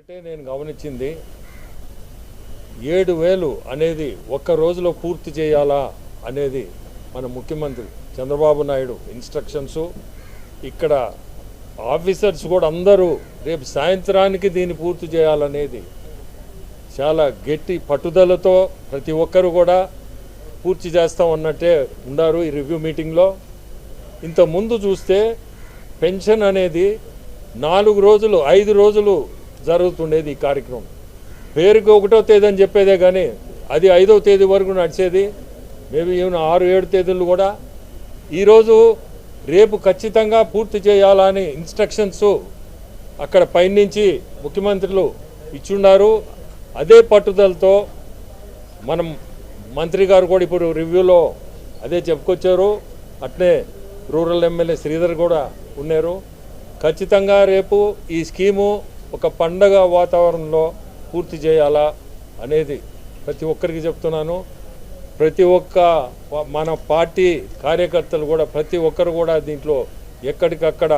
ఒకటే నేను గమనించింది. ఏడు వేలు అనేది ఒక్క రోజులో పూర్తి చేయాలా అనేది మన ముఖ్యమంత్రి చంద్రబాబు నాయుడు ఇన్స్ట్రక్షన్స్. ఇక్కడ ఆఫీసర్స్ కూడా అందరూ రేపు సాయంత్రానికి దీన్ని పూర్తి చేయాలనేది చాలా గట్టి పట్టుదలతో ప్రతి ఒక్కరు కూడా పూర్తి చేస్తాం అన్నట్టే ఉన్నారు ఈ రివ్యూ మీటింగ్లో. ఇంత ముందు చూస్తే పెన్షన్ అనేది నాలుగు రోజులు ఐదు రోజులు జరుగుతుండేది ఈ కార్యక్రమం. పేరుకి ఒకటో తేదీ అని చెప్పేదే కానీ అది ఐదవ తేదీ వరకు నడిచేది. మేబీ ఈవెన్ ఆరు ఏడు తేదీలు కూడా. ఈరోజు రేపు ఖచ్చితంగా పూర్తి చేయాలని ఇన్స్ట్రక్షన్స్ అక్కడ పైనుంచి ముఖ్యమంత్రులు ఇచ్చున్నారు అదే పట్టుదలతో మనం మంత్రి గారు కూడా ఇప్పుడు రివ్యూలో అదే చెప్పుకొచ్చారు. అట్నే రూరల్ ఎమ్మెల్యే శ్రీధర్ కూడా ఉన్నారు. ఖచ్చితంగా రేపు ఈ స్కీము ఒక పండగ వాతావరణంలో పూర్తి చేయాలా అనేది ప్రతి ఒక్కరికి చెప్తున్నాను. ప్రతి ఒక్క మన పార్టీ కార్యకర్తలు కూడా ప్రతి ఒక్కరు కూడా దీంట్లో ఎక్కడికక్కడ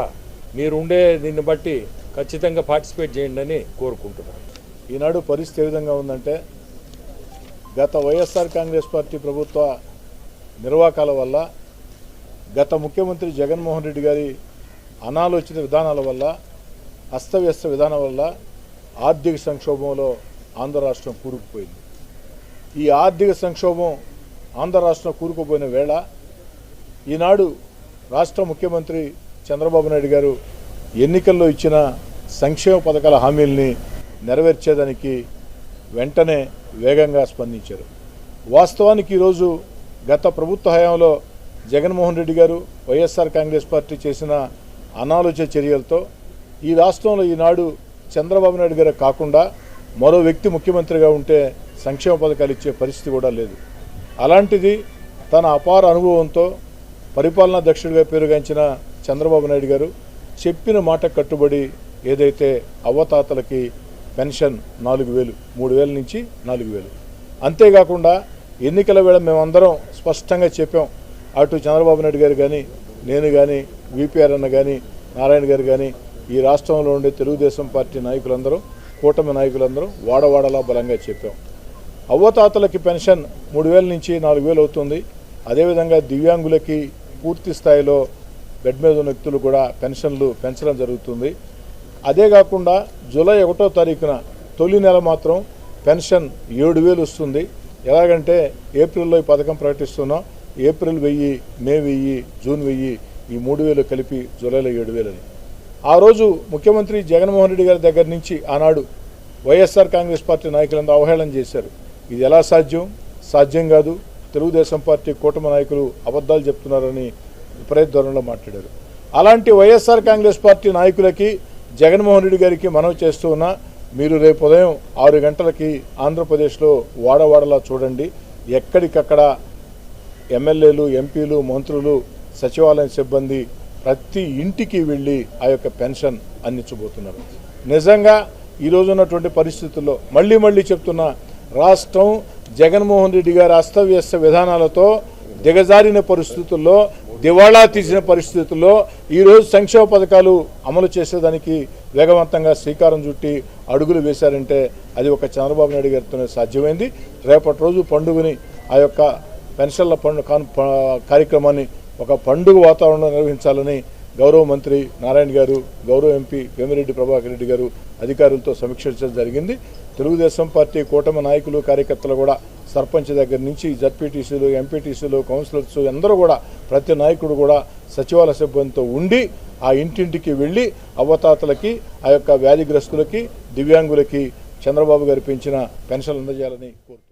మీరు ఉండే దీన్ని బట్టి ఖచ్చితంగా పార్టిసిపేట్ చేయండి అని కోరుకుంటున్నాను. ఈనాడు పరిస్థితి ఏ విధంగా ఉందంటే గత వైఎస్ఆర్ కాంగ్రెస్ పార్టీ ప్రభుత్వ నిర్వాకాల వల్ల గత ముఖ్యమంత్రి జగన్మోహన్ రెడ్డి గారి అనాలోచిత విధానాల వల్ల అస్తవ్యస్త విధానం వల్ల ఆర్థిక సంక్షోభంలో ఆంధ్ర రాష్ట్రం కూరుకుపోయింది. ఈ ఆర్థిక సంక్షోభం ఆంధ్ర రాష్ట్రం కూరుకుపోయిన వేళ ఈనాడు రాష్ట్ర ముఖ్యమంత్రి చంద్రబాబు నాయుడు గారు ఎన్నికల్లో ఇచ్చిన సంక్షేమ పథకాల హామీల్ని నెరవేర్చేదానికి వెంటనే వేగంగా స్పందించారు. వాస్తవానికి ఈరోజు గత ప్రభుత్వ హయాంలో జగన్మోహన్ రెడ్డి గారు వైఎస్ఆర్ కాంగ్రెస్ పార్టీ చేసిన అనాలోచ చర్యలతో ఈ రాష్ట్రంలో ఈనాడు చంద్రబాబు నాయుడు గారు కాకుండా మరో వ్యక్తి ముఖ్యమంత్రిగా ఉంటే సంక్షేమ పథకాలు ఇచ్చే పరిస్థితి కూడా లేదు. అలాంటిది తన అపార అనుభవంతో పరిపాలనా దక్షుడిగా పేరుగాంచిన చంద్రబాబు నాయుడు గారు చెప్పిన మాట కట్టుబడి ఏదైతే అవ్వతాతలకి పెన్షన్ నాలుగు వేలు మూడు వేల నుంచి నాలుగు వేలు. అంతేకాకుండా ఎన్నికల వేళ మేమందరం స్పష్టంగా చెప్పాం అటు చంద్రబాబు నాయుడు గారు కానీ నేను కానీ విపిఆర్ అన్న కానీ నారాయణ గారు కానీ ఈ రాష్ట్రంలో ఉండే తెలుగుదేశం పార్టీ నాయకులందరూ కూటమి నాయకులందరూ వాడవాడలా బలంగా చెప్పాం. అవ్వతాతలకి పెన్షన్ మూడు వేల నుంచి నాలుగు వేలు అవుతుంది. అదేవిధంగా దివ్యాంగులకి పూర్తి స్థాయిలో బెడ్ మీద ఉన్న వ్యక్తులు కూడా పెన్షన్లు పెంచడం జరుగుతుంది. అదే కాకుండా జూలై ఒకటో తారీఖున తొలి నెల మాత్రం పెన్షన్ ఏడు వేలు వస్తుంది. ఎలాగంటే ఏప్రిల్లో ఈ పథకం ప్రకటిస్తున్నాం. ఏప్రిల్ వెయ్యి మే వెయ్యి జూన్ వెయ్యి ఈ మూడు వేలు కలిపి జూలైలో ఏడు వేలని ఆ రోజు ముఖ్యమంత్రి జగన్మోహన్ రెడ్డి గారి దగ్గర నుంచి ఆనాడు వైఎస్ఆర్ కాంగ్రెస్ పార్టీ నాయకులంతా అవహేళన చేశారు. ఇది ఎలా సాధ్యం? సాధ్యం కాదు. తెలుగుదేశం పార్టీ కూటమి నాయకులు అబద్ధాలు చెప్తున్నారని విపరీత ధోరణిలో మాట్లాడారు. అలాంటి వైఎస్ఆర్ కాంగ్రెస్ పార్టీ నాయకులకి జగన్మోహన్ రెడ్డి గారికి మనవి చేస్తూ ఉన్నా మీరు రేపు ఉదయం ఆరు గంటలకి ఆంధ్రప్రదేశ్లో వాడవాడలా చూడండి. ఎక్కడికక్కడ ఎమ్మెల్యేలు ఎంపీలు మంత్రులు సచివాలయం సిబ్బంది ప్రతి ఇంటికి వెళ్ళి ఆ యొక్క పెన్షన్ అందించబోతున్నారు. నిజంగా ఈరోజు ఉన్నటువంటి పరిస్థితుల్లో మళ్ళీ మళ్ళీ చెప్తున్నా రాష్ట్రం జగన్మోహన్ రెడ్డి గారి అస్తవ్యస్త విధానాలతో దిగజారిన పరిస్థితుల్లో దివాళా తీసిన పరిస్థితుల్లో ఈరోజు సంక్షేమ పథకాలు అమలు చేసేదానికి వేగవంతంగా శ్రీకారం చుట్టి అడుగులు వేశారంటే అది ఒక చంద్రబాబు నాయుడు గారితోనే సాధ్యమైంది. రేపటి రోజు పండుగని ఆ యొక్క పెన్షన్ల పండు కాన్- కార్యక్రమాన్ని ఒక పండుగ వాతావరణం నిర్వహించాలని గౌరవ మంత్రి నారాయణ గారు గౌరవ ఎంపీ వేమిరెడ్డి ప్రభాకర్ రెడ్డి గారు అధికారులతో సమీక్షించడం జరిగింది. తెలుగుదేశం పార్టీ కూటమి నాయకులు కార్యకర్తలు కూడా సర్పంచ్ దగ్గర నుంచి జడ్పీటీసీలు ఎంపీటీసీలు కౌన్సిలర్స్ అందరూ కూడా ప్రతి నాయకుడు కూడా సచివాలయ సిబ్బందితో ఉండి ఆ ఇంటింటికి వెళ్ళి అవ్వతాతలకి ఆ యొక్క వ్యాధిగ్రస్తులకి దివ్యాంగులకి చంద్రబాబు గారు పెంచిన పెన్షన్లు అందజేయాలని కోరుతున్నారు